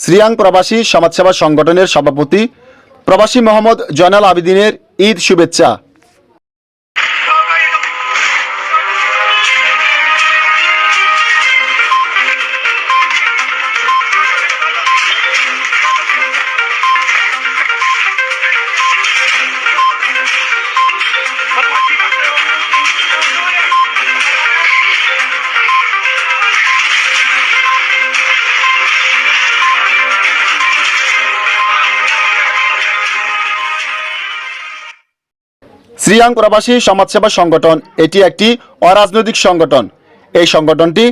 শ্রিয়াং প্রবাসী সমাজসেবা সংগঠনের সভাপতি প্রবাসী মোহাম্মদ জয়নাল আবিদিনের ঈদ শুভেচ্ছা। শ্রিয়াং প্রবাসী সমাজসেবা সংগঠন, এটি একটি অরাজনৈতিক সংগঠন। এই সংগঠনটি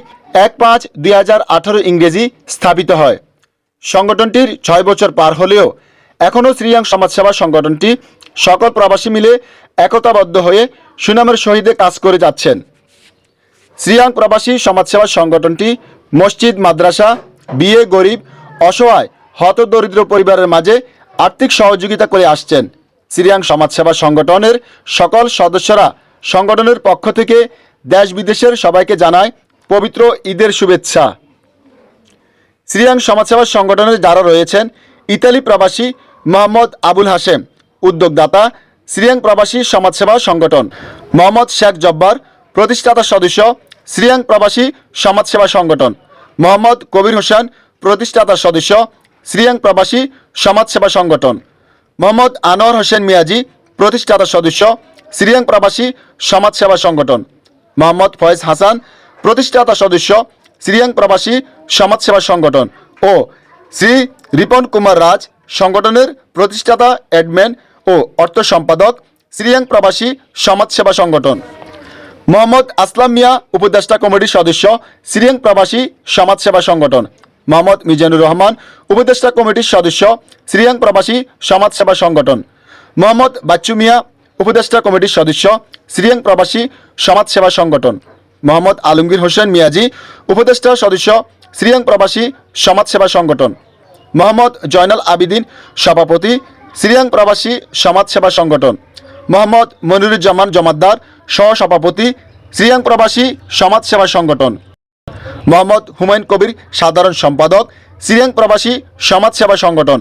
এক পাঁচ দুই ইংরেজি স্থাপিত হয়। সংগঠনটির ছয় বছর পার হলেও এখনও শ্রীয়াং সমাজসেবা সংগঠনটি সকল প্রবাসী মিলে একতাবদ্ধ হয়ে সুনামের শহীদে কাজ করে যাচ্ছেন। শ্রীয়াং প্রবাসী সমাজসেবা সংগঠনটি মসজিদ, মাদ্রাসা, বিয়ে, গরিব, অসহায়, হতদরিদ্র পরিবারের মাঝে আর্থিক সহযোগিতা করে আসছেন। শ্রিয়াং সমাজসেবা সংগঠনের সকল সদস্যরা সংগঠনের পক্ষ থেকে দেশ বিদেশের সবাইকে জানায় পবিত্র ঈদের শুভেচ্ছা। শ্রিয়াং সমাজসেবা সংগঠনের যারা রয়েছেন, ইতালি প্রবাসী মোহাম্মদ আবুল হাশেম, উদ্যোগদাতা শ্রিয়াং প্রবাসী সমাজসেবা সংগঠন, মোহাম্মদ শেখ জব্বার, প্রতিষ্ঠাতা সদস্য শ্রিয়াং প্রবাসী সমাজসেবা সংগঠন, মোহাম্মদ কবির হোসেন, প্রতিষ্ঠাতা সদস্য শ্রিয়াং প্রবাসী সমাজসেবা সংগঠন। মোহাম্মদ আনোয়ার হোসেন মিয়াজি, প্রতিষ্ঠাতা সদস্য শ্রিয়াং প্রবাসী সমাজসেবা সংগঠন। মোহাম্মদ ফয়েজ হাসান, প্রতিষ্ঠাতা সদস্য শ্রিয়াং প্রবাসী সমাজসেবা সংগঠন ও শ্রী রিপন কুমার রাজ, সংগঠনের প্রতিষ্ঠাতা অ্যাডম্যান ও অর্থ সম্পাদক শ্রিয়াং প্রবাসী সমাজসেবা সংগঠন। মোহাম্মদ আসলাম মিয়া, উপদেষ্টা কমিটির সদস্য, সিরিয়াং প্রবাসী সমাজসেবা সংগঠন। মোহাম্মদ মিজানুর রহমান, উপদেষ্টা কমিটির সদস্য শ্রীয়াং প্রবাসী সমাজসেবা সংগঠন। মোহাম্মদ বাচ্চু মিয়া, উপদেষ্টা কমিটির সদস্য শ্রীয়াং প্রবাসী সমাজসেবা সংগঠন। মোহাম্মদ আলমগীর হোসেন মিয়াজি, উপদেষ্টা সদস্য শ্রীয়াং প্রবাসী সমাজসেবা সংগঠন। মোহাম্মদ জয়নাল আবিদিন, সভাপতি শ্রিয়াং প্রবাসী সমাজসেবা সংগঠন। মোহাম্মদ মনিরুজ্জামান জমাদ্দার, সহসভাপতি শ্রীয়াং প্রবাসী সমাজসেবা সংগঠন। মোহাম্মদ হুমায়ুন কবির, সাধারণ সম্পাদক শ্রিয়াং প্রবাসী সমাজসেবা সংগঠন।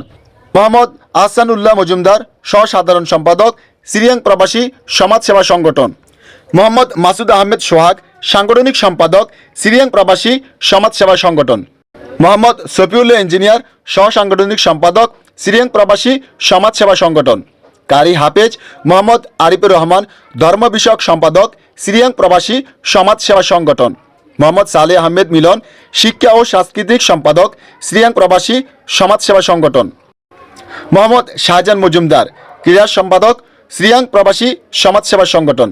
মোহাম্মদ আহসানুল্লাহ মজুমদার, সহসাধারণ সম্পাদক, সিরিয়াং প্রবাসী সমাজসেবা সংগঠন। মোহাম্মদ মাসুদ আহমেদ সোহাগ, সাংগঠনিক সম্পাদক, সিরিয়াং প্রবাসী সমাজসেবা সংগঠন। মোহাম্মদ সফিউল্লাহ ইঞ্জিনিয়ার, সহসাংগঠনিক সম্পাদক, সিরিয়াং প্রবাসী সমাজসেবা সংগঠন। কারি হাফেজ মোহাম্মদ আরিফুর রহমান ধর্ম বিষয়ক সম্পাদক, সিরিয়াং প্রবাসী সমাজসেবা সংগঠন। মোহাম্মদ সালেহ আহমেদ মিলন, শিক্ষা ও সাংস্কৃতিক সম্পাদক শ্রিয়াং প্রবাসী সমাজসেবা সংগঠন। মোহাম্মদ শাহজাহান মজুমদার, ক্রীড়া সম্পাদক শ্রিয়াং প্রবাসী সমাজসেবা সংগঠন।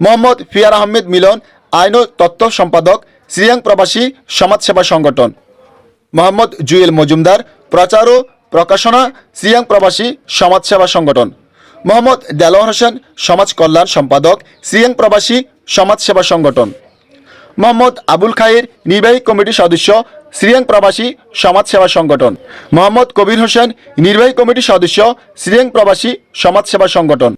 মোহাম্মদ ফিয়ার আহমেদ মিলন, আইন ও তত্ত্ব সম্পাদক শ্রিয়াং প্রবাসী সমাজসেবা সংগঠন। মোহাম্মদ জুয়েল মজুমদার, প্রচার ও প্রকাশনা শ্রিয়াং প্রবাসী সমাজসেবা সংগঠন। মোহাম্মদ দেলোয়ার হোসেন, সমাজ কল্যাণ সম্পাদক শ্রিয়াং প্রবাসী সমাজসেবা সংগঠন। মোহাম্মদ আবুল খায়ের নির্বাহী কমিটির সদস্য শ্রিয়াং প্রবাসী সমাজসেবা সংগঠন। মোহাম্মদ কবির হোসেন নির্বাহী কমিটির সদস্য শ্রিয়াং প্রবাসী সমাজসেবা সংগঠন।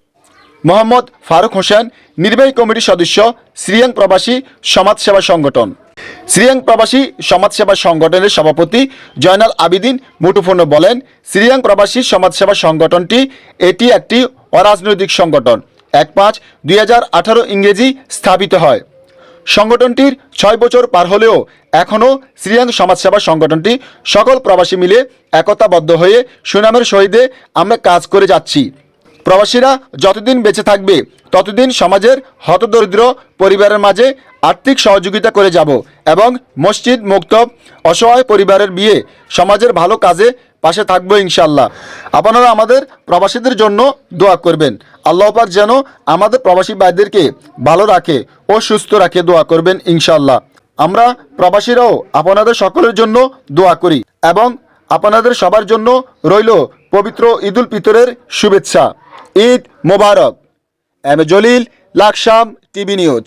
মোহাম্মদ ফারুক হোসেন নির্বাহী কমিটির সদস্য শ্রিয়াং প্রবাসী সমাজসেবা সংগঠন। শ্রিয়াং প্রবাসী সমাজসেবা সংগঠনের সভাপতি জয়নাল আবিদিন মুঠোফোন বলেন শ্রিয়াং প্রবাসী সমাজসেবা সংগঠনটি এটি একটি অরাজনৈতিক সংগঠন। এক পাঁচ দুই ইংরেজি স্থাপিত হয়। সংগঠনটির ছয় বছর পার হলেও এখনও শ্রীয়াং সমাজসেবা সংগঠনটি সকল প্রবাসী মিলে একতাবদ্ধ হয়ে সুনামের সহিতে আমরা কাজ করে যাচ্ছি। প্রবাসীরা যতদিন বেঁচে থাকবে, ততদিন সমাজের হতদরিদ্র পরিবারের মাঝে আর্থিক সহযোগিতা করে যাব এবং মসজিদ, মুক্তব, অসহায় পরিবারের বিয়ে সমাজের ভালো কাজে পাশে থাকব ইনশাল্লাহ আপনারা আমাদের প্রবাসীদের জন্য দোয়া করবেন। আল্লাহ পাক যেন আমাদের প্রবাসী ভাইদেরকে ভালো রাখে ও সুস্থ রাখে দোয়া করবেন ইনশাল্লাহ আমরা প্রবাসীরাও আপনাদের সকলের জন্য দোয়া করি এবং আপনাদের সবার জন্য রইল পবিত্র ঈদুল ফিতরের শুভেচ্ছা। ঈদ মোবারক। M Jalil, Laksam, TV news.